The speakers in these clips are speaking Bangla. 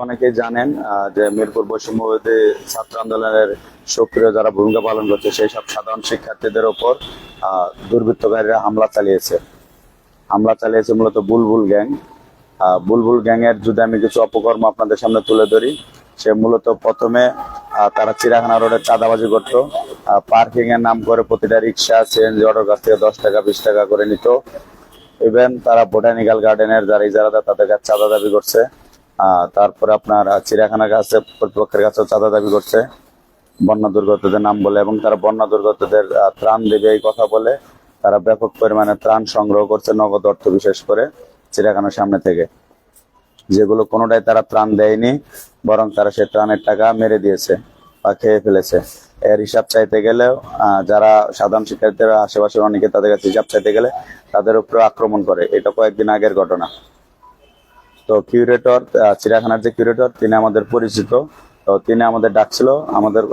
অনেকেই জানেন যে মিরপুর বৈষম্যবিরোধী ছাত্র আন্দোলনের সক্রিয় যারা ভূমিকা পালন করছে, সেই সব সাধারণ শিক্ষার্থীদের ওপর দুর্বৃত্তকারীরা হামলা চালিয়েছে। হামলা চালিয়েছে মূলত বুলবুল গ্যাং। বুলবুল গ্যাং এর যদি আমি কিছু অপকর্ম আপনাদের সামনে তুলে ধরি, সে মূলত প্রথমে তারা চিড়াখানা রোডে চাঁদাবাজি করতো। পার্কিং এর নাম করে প্রতিটা রিক্সা, সিএনজি, অটোর কাছ থেকে দশ টাকা, বিশ টাকা করে নিত। ইভেন তারা বোটানিক্যাল গার্ডেনের যারা ইজারাদা তাদের কাছে চাঁদা দাবি করছে। তারপরে আপনার চিড়িয়াখানার কাছে প্রতিপক্ষের কাছে চাঁদা দাবি করছে। বন্যা দুর্গতদের নাম বলে এবং তারা বন্যা দুর্গতদের ত্রাণ দেবে এই কথা বলে। তারা ব্যাপক পরিমাণে ত্রাণ সংগ্রহ করছে, নগদ অর্থ বিশেষ করে চিড়িয়াখানার সামনে থেকে। যেগুলো কোনোটাই তারা ত্রাণ দেয়নি, বরং তারা সে ত্রাণের টাকা মেরে দিয়েছে বা খেয়ে ফেলেছে। এর হিসাব চাইতে গেলেও যারা সাধারণ শিক্ষার্থীরা আশেপাশে অনেকে তাদের কাছে হিসাব চাইতে গেলে তাদের উপরে আক্রমণ করে। এটা কয়েকদিন আগের ঘটনা। তো কিউরেটর চিড়িয়াখানার যে কিউরেটর তিনি আমাদের পরিচিত। তো তিনি আমাদের ডাকছিল, আমাদের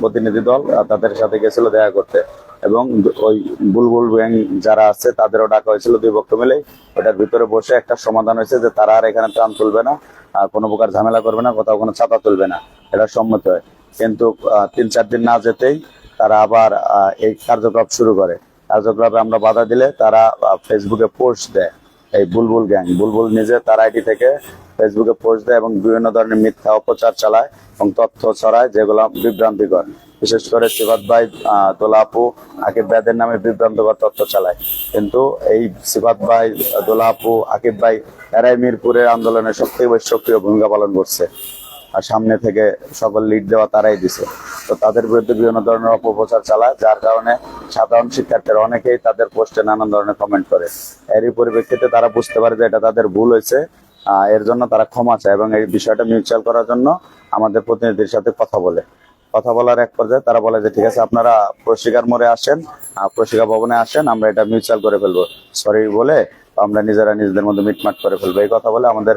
প্রতিনিধি দল তাদের সাথে গেছিল দেখা করতে। এবং ওই বুলবুল ব্যাং যারা আছে, তাদেরও ডাকা হয়েছিল দুই পক্ষ মিলে। ওটার ভিতরে বসে একটা সমাধান হয়েছে যে তারা আর এখানে ত্রাণ তুলবে না, আর কোনো প্রকার ঝামেলা করবে না, কোথাও কোনো ছাতা তুলবে না। এটা সম্মত হয়। কিন্তু তিন চার দিন না যেতেই তারা আবার এই কার্যকলাপ শুরু করে। কার্যক্রমে আমরা বাধা দিলে তারা ফেসবুকে পোস্ট দেয়। এই বুলবুল গ্যাং। বুলবুল নিজে তার আইডি থেকে ফেসবুকে পোস্ট দেয় এবং বিভিন্ন ধরনের মিথ্যা অপচার চালায় এবং তথ্য ছড়ায় যেগুলো বিভ্রান্তিকর। বিশেষ করে সিফাত ভাই আহ, দোলা আপু আকিব ভাইদের নামে বিভ্রান্তকর তথ্য চালায়। কিন্তু এই সিফাত ভাই দোলা আপু আকিব ভাই এরাই মিরপুরের আন্দোলনে বেশি সক্রিয় ভূমিকা পালন করছে। আর সামনে থেকে সকল লিড দেওয়া তারাই দিছে। তো তাদের বিরুদ্ধে বিভিন্ন ধরনের অপপ্রচার চালায়, যার কারণে সাধারণ শিক্ষার্থীরা অনেকেই তাদের পোস্টে নানান ধরনের কমেন্ট করে। এরই পরিপ্রেক্ষিতে তারা বুঝতে পারে যে এটা তাদের ভুল হয়েছে এর জন্য তারা ক্ষমা চায় এবং এই বিষয়টা মিউচুয়াল করার জন্য আমাদের প্রতিনিধির সাথে কথা বলে। কথা বলার এক পর্যায়ে তারা বলে যে, ঠিক আছে, আপনারা প্রশিকার মোড়ে আসেন প্রশিকা ভবনে আসেন, আমরা এটা মিউচুয়াল করে ফেলব। সরি বলে আমরা নিজেরা নিজেদের মধ্যে মিটমাট করে ফেলব। এই কথা বলে আমাদের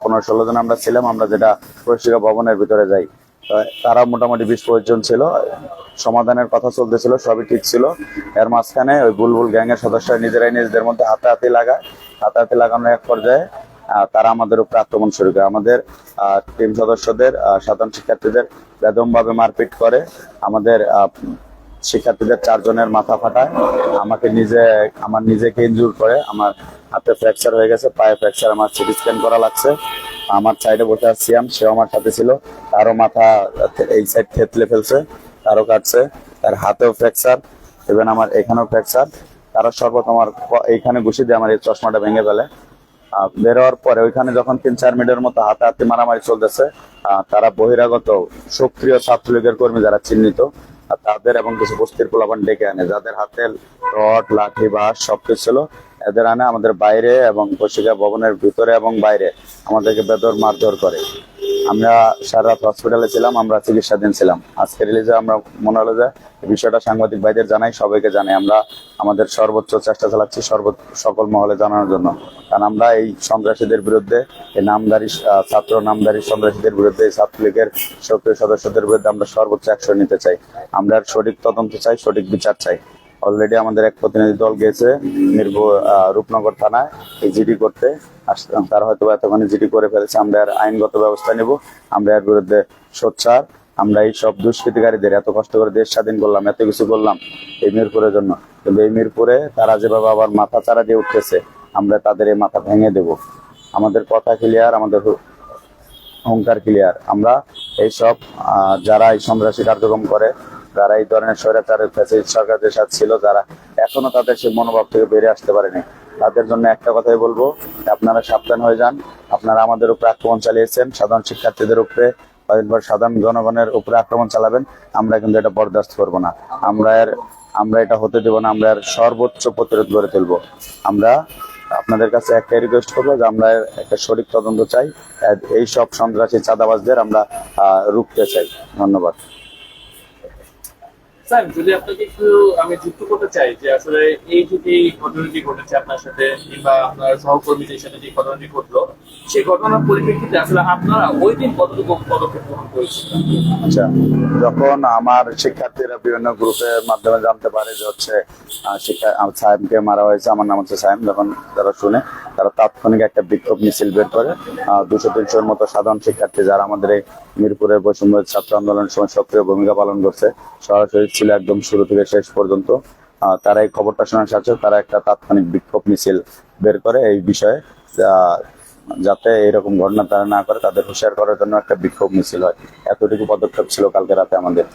পনেরো ষোলো জন আমরা ছিলাম, আমরা যেটা প্রশিকা ভবনের ভিতরে যাই তারা মোটামুটি বিশ পঁচিশ জন ছিল। সমাধানের কথা চলতেছিল, সবই ঠিক ছিল। এর মাঝখানে ওই বুলবুল গ্যাংয়ের সদস্যরা নিজেরাই নিজেদের মধ্যে হাতাহাতি লাগায় হাতাহাতি লাগানোর এক পর্যায়ে তারা আমাদের উপরে আক্রমণ শুরু করে। আমাদের টিম সদস্যদের সাধারণ শিক্ষার্থীদের বেদমভাবে মারপিট করে। আমাদের শিক্ষার্থীদের চারজনের মাথা ফাটায়। আমাকে নিজে, আমার নিজেকে ইনজুর করে। আমার হাতে ফ্র্যাকচার হয়ে গেছে, পায়ে ফ্র্যাকচার আমার সিটি স্ক্যান করা লাগছে। আমার সাইডে বসে সিয়াম, সেও আমার সাথে ছিল। তারও মাথা এই সাইড থেতলে ফেলছে, তারও কাটছে, তার হাতেও ফ্র্যাকচার ইভেন আমার এখানেও ফ্র্যাকচার তারা সর্বত আমার এইখানে ঘুষি দিয়ে আমার এই চশমাটা ভেঙে ফেলে। বেরোয়ার পরে ওইখানে যখন তিন চার মিনিটের মতো হাতাহাতি মারামারি চলতেছে তারা বহিরাগত সক্রিয় ছাত্রলীগের কর্মী যারা চিহ্নিত তাদের এবং কিছু বস্তির পোলাপান ডেকে আনে, যাদের হাতে রড, লাঠি, বাঁশ সবকিছু ছিল। এদের আনে আমাদের বাইরে এবং পত্রিকা ভবনের ভিতরে এবং বাইরে আমাদেরকে বেদর মারধর করে। আমরা সারা রাত হসপিটালে ছিলাম, আমরা চিকিৎসাধীন ছিলাম। আজকে রিলিজে আমরা মনে হলো যে বিষয়টা সাংবাদিক ভাইদের জানাই, সবাইকে জানাই। আমরা আমাদের সর্বোচ্চ চেষ্টা চালাচ্ছি সর্ব, সকল মহলে জানানোর জন্য। কারণ আমরা এই সন্ত্রাসীদের বিরুদ্ধে, এই নামদারি ছাত্র নামদারি সন্ত্রাসীদের বিরুদ্ধে, এই ছাত্রলীগের সক্রিয় সদস্যদের বিরুদ্ধে আমরা সর্বোচ্চ অ্যাকশন নিতে চাই। আমরা সঠিক তদন্ত চাই, সঠিক বিচার চাই। অলরেডি আমাদের এক প্রতিনিধি দল মিরপুর আহ, রূপনগর থানায় জিডি করতে। তারা হয়তো এতখানি জিডি করে ফেলেছে আমরা আর আইনগত ব্যবস্থা নেব আমরা এর বিরুদ্ধে সোচ্চার আমরা এই সব দুষ্কৃতিকারীদের এত কষ্ট করে দেশ স্বাধীন করলাম এত কিছু করলাম এই মিরপুরের জন্য। কিন্তু এই মিরপুরে তারা যেভাবে আবার মাথা চারা দিয়ে উঠতেছে আমরা তাদের এই মাথা ভেঙে দেব। আমাদের কথা ক্লিয়ার আমাদের অহংকার ক্লিয়ার আমরা এইসব যারা এই সন্ত্রাসী কার্যক্রম করে যারা এই ধরনের স্বৈরাচারের ফ্যাসিস্ট সরকারদের সাথে ছিল, যারা এখনও তাদের সেই মনোভাব থেকে বেরিয়ে আসতে পারেনি। তাদের জন্য একটা কথাই বলব, আপনারা সাবধান হয়ে যান। আপনারা আমাদের উপরে আক্রমণ চালিয়েছেন, সাধারণ শিক্ষার্থীদের উপরে সাধারণ জনগণের উপরে আক্রমণ চালাবেন, আমরা কিন্তু এটা বরদাস্ত করব না। আমরা এর, আমরা এটা হতে দেব না, আমরা এর সর্বোচ্চ প্রতিরোধ গড়ে তুলবো। আমরা আপনাদের কাছে একটাই রিকোয়েস্ট করব যে আমরা একটা সঠিক তদন্ত চাই এই সব সন্ত্রাসী চাঁদাবাজদের আমরা রুখতে চাই। ধন্যবাদ। স্যার, যদি আপনাকে একটু আমি যুক্ত করতে চাই যে আসলে এই ঘটনাটি ঘটেছে আপনার সাথে কিংবা আপনার সহকর্মীদের সাথে যে ঘটনাটি ঘটলো, সেই ঘটনার পরিপ্রেক্ষিতে আসলে আপনারা ওই দিন কতটুকু পদক্ষেপ গ্রহণ আচ্ছা যখন আমার শিক্ষার্থীরা বিভিন্ন গ্রুপের মাধ্যমে জানতে পারে যে হচ্ছে শিক্ষা সায়েমকে মারা হয়েছে, আমার নাম হচ্ছে সায়েম যখন তারা শুনে তারা তাৎক্ষণিক একটা বিক্ষোভ মিছিল বের করে। দুশো তিনশোর মতো সাধারণ শিক্ষার্থী যারা আমাদের এই মিরপুরের বৈষম্য ছাত্র আন্দোলনের সময় সক্রিয় ভূমিকা পালন করছে, সরাসরি ছিল একদম শুরু থেকে শেষ পর্যন্ত। তারা এই খবরটা শোনার সাথে তারা একটা তাৎক্ষণিক বিক্ষোভ মিছিল বের করে এই বিষয়ে যাতে এরকম ঘটনা তারা না করে, তাদের হুঁশিয়ার করার জন্য একটা বিক্ষোভ মিছিল হয়। এতটুকু পদক্ষেপ ছিল কালকে রাতে আমাদের।